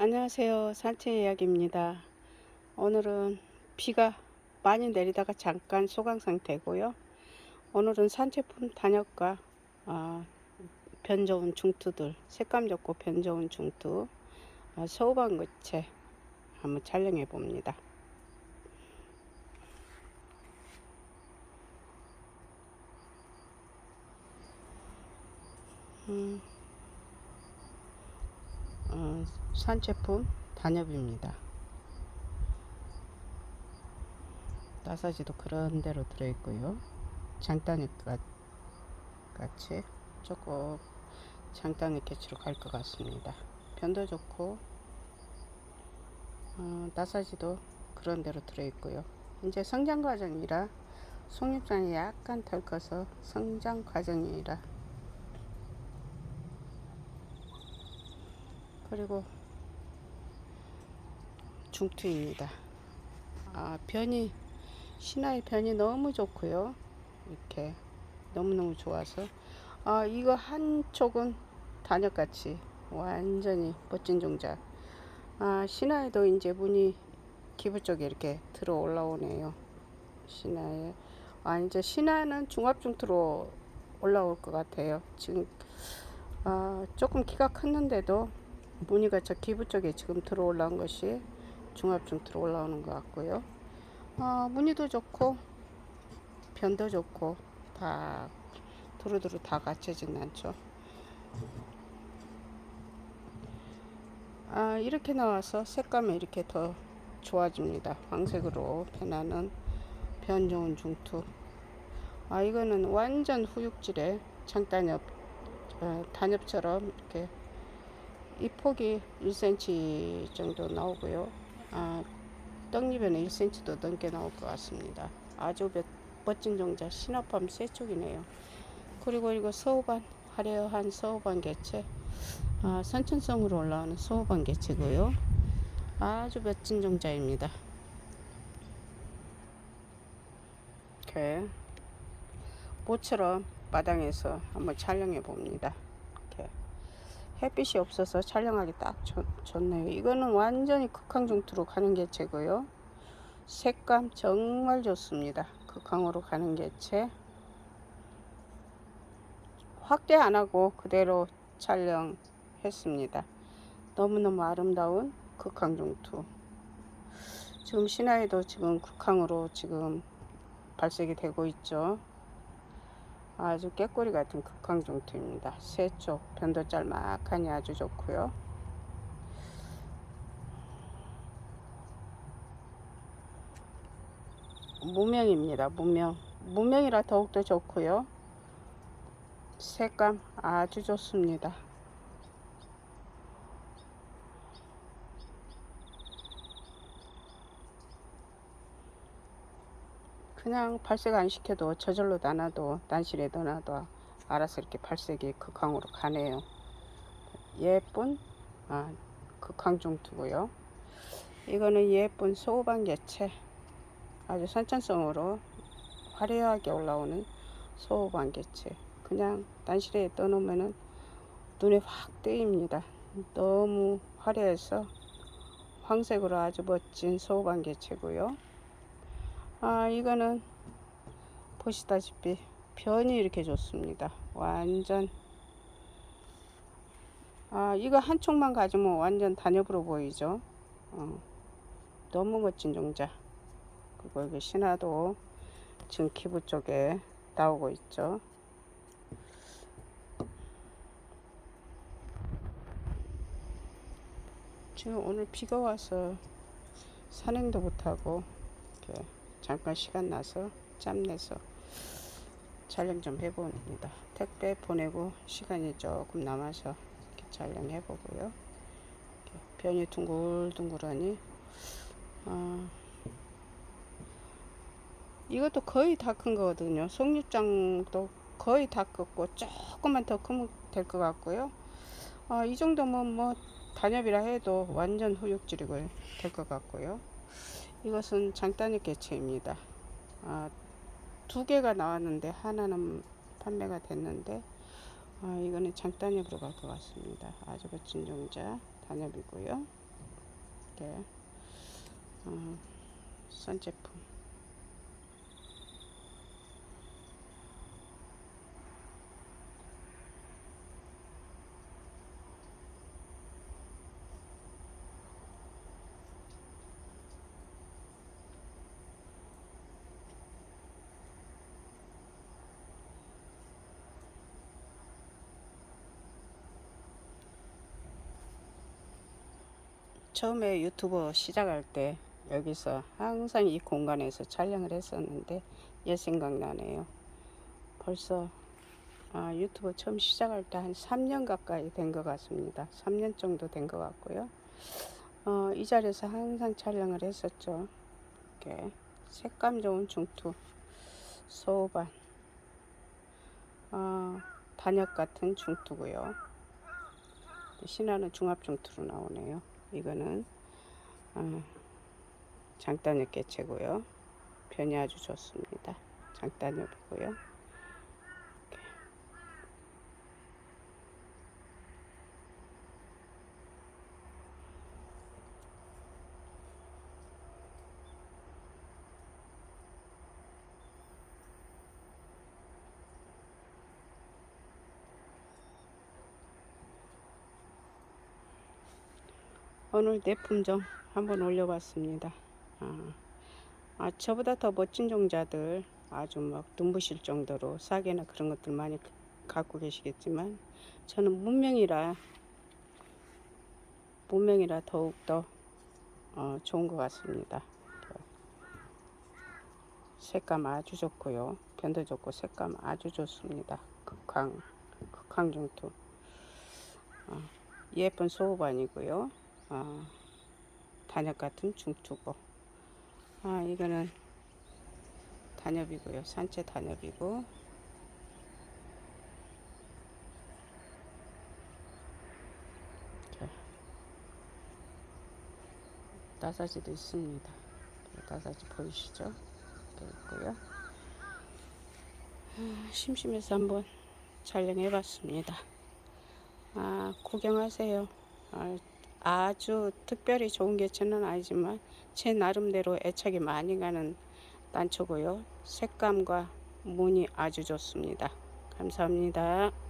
안녕하세요. 산채 이야기입니다. 오늘은 비가 많이 내리다가 잠깐 소강 상태고요. 오늘은 산채품 단엽과 아, 변 좋은 중투들, 색감 좋고 변 좋은 중투, 아, 소방거체 한번 촬영해 봅니다. 음, 어, 산채품 단엽입니다. 나사지도 그런 대로 들어있고요. 장단엽 같- 같이 조금 장단엽 개치로 갈 것 같습니다. 변도 좋고 어, 나사지도 그런 대로 들어있고요. 이제 성장 과정이라 속잎장이 약간 덜 커서 성장 과정이라 그리고 중투입니다. 아, 변이 신화의 변이 너무 좋고요. 이렇게 너무너무 좋아서 아, 이거 한쪽은 단역같이 완전히 멋진 종자. 아, 신화에도 이제 문이 기부 쪽에 이렇게 들어 올라오네요. 신화에 아, 이제 신화는 중압 중투로 올라올 것 같아요. 지금 아, 조금 키가 컸는데도 무늬가 저 기부 쪽에 지금 들어 올라온 것이 중압중 들어 올라오는 것 같고요. 어, 무늬도 좋고 변도 좋고 다 두루두루 다 갖춰진 않죠. 아, 이렇게 나와서 색감이 이렇게 더 좋아집니다. 황색으로 변하는 변 좋은 중투. 아, 이거는 완전 후육질의 장단엽, 어, 단엽처럼 이렇게 이 폭이 1cm 정도 나오고요. 아, 떡잎에는 1cm도 넘게 나올 것 같습니다. 아주 멋- 멋진 종자 신화팜 세 쪽이네요. 그리고 이거 서우반 화려한 서우반 개체 아, 선천성으로 올라오는 서우반 개체고요. 아주 멋진 종자입니다. 이렇게 모처럼 마당에서 한번 촬영해 봅니다. 햇빛이 없어서 촬영하기 딱 좋, 좋네요. 이거는 완전히 극강중투로 가는 개체고요. 색감 정말 좋습니다. 극강으로 가는 개체. 확대 안 하고 그대로 촬영했습니다. 너무너무 아름다운 극강중투. 지금 신화에도 지금 극강으로 지금 발색이 되고 있죠. 아주 깨꼬리 같은 극강종투입니다. 세쪽 변도 짤막하니 아주 좋고요. 무명입니다. 무명. 무명이라 더욱더 좋고요. 색감 아주 좋습니다. 그냥 발색 안 시켜도 저절로 나눠도 난실에 넣어놔도 알아서 이렇게 발색이 극강으로 가네요. 예쁜 아, 극강종투고요. 이거는 예쁜 소방 개체 아주 선천성으로 화려하게 올라오는 소방 개체 그냥 난실에 넣어놓으면은 눈에 확 띄입니다. 너무 화려해서 황색으로 아주 멋진 소방 개체고요. 아 이거는 보시다시피 변이 이렇게 좋습니다. 완전. 아 이거 한 촉만 가지면 완전 단엽으로 보이죠? 어, 너무 멋진 종자. 그리고 여기 신화도 지금 기부 쪽에 나오고 있죠? 지금 오늘 비가 와서 산행도 못하고 이렇게 잠깐 시간 나서 짬 내서 촬영 좀 해봅니다. 택배 보내고 시간이 조금 남아서 이렇게 촬영해 보고요. 변이 둥글둥글하니 어, 이것도 거의 다 큰 거거든요. 속립장도 거의 다 컸고 조금만 더 크면 될 것 같고요. 어, 이 정도면 뭐 단엽이라 해도 완전 후육질이 될것 같고요. 이것은 장단엽 개체입니다. 아, 두 개가 나왔는데 하나는 판매가 됐는데 아, 이거는 장단엽으로 갈 것 같습니다. 아주 멋진 종자 단엽이고요. 이렇게 어, 선 제품. 처음에 유튜브 시작할 때 여기서 항상 이 공간에서 촬영을 했었는데 옛 생각나네요. 벌써 아, 유튜브 처음 시작할 때 한 3년 가까이 된 것 같습니다. 3년 정도 된 것 같고요. 어, 이 자리에서 항상 촬영을 했었죠. 이렇게 색감 좋은 중투, 소반, 어, 단역 같은 중투고요. 신화는 중합 중투로 나오네요. 이거는 어, 장단엽 개체고요. 변이 아주 좋습니다. 장단엽이고요. 오늘 내 품종 한번 올려봤습니다. 아, 아, 저보다 더 멋진 종자들 아주 막 눈부실 정도로 싸게나 그런 것들 많이 갖고 계시겠지만 저는 문명이라 문명이라 더욱더 어, 좋은 것 같습니다. 색감 아주 좋고요. 변도 좋고 색감 아주 좋습니다. 극황, 극황 중투. 어, 예쁜 소호반이고요. 어, 단엽 같은 중투고. 아, 이거는 단엽이고요. 산채 단엽이고. 이렇게 나사지도 있습니다. 나사지 보이시죠? 이렇게 있고요. 아, 심심해서 한번 촬영해 봤습니다. 아, 구경하세요. 아, 아주 특별히 좋은 개체는 아니지만 제 나름대로 애착이 많이 가는 단초고요. 색감과 무늬 아주 좋습니다. 감사합니다.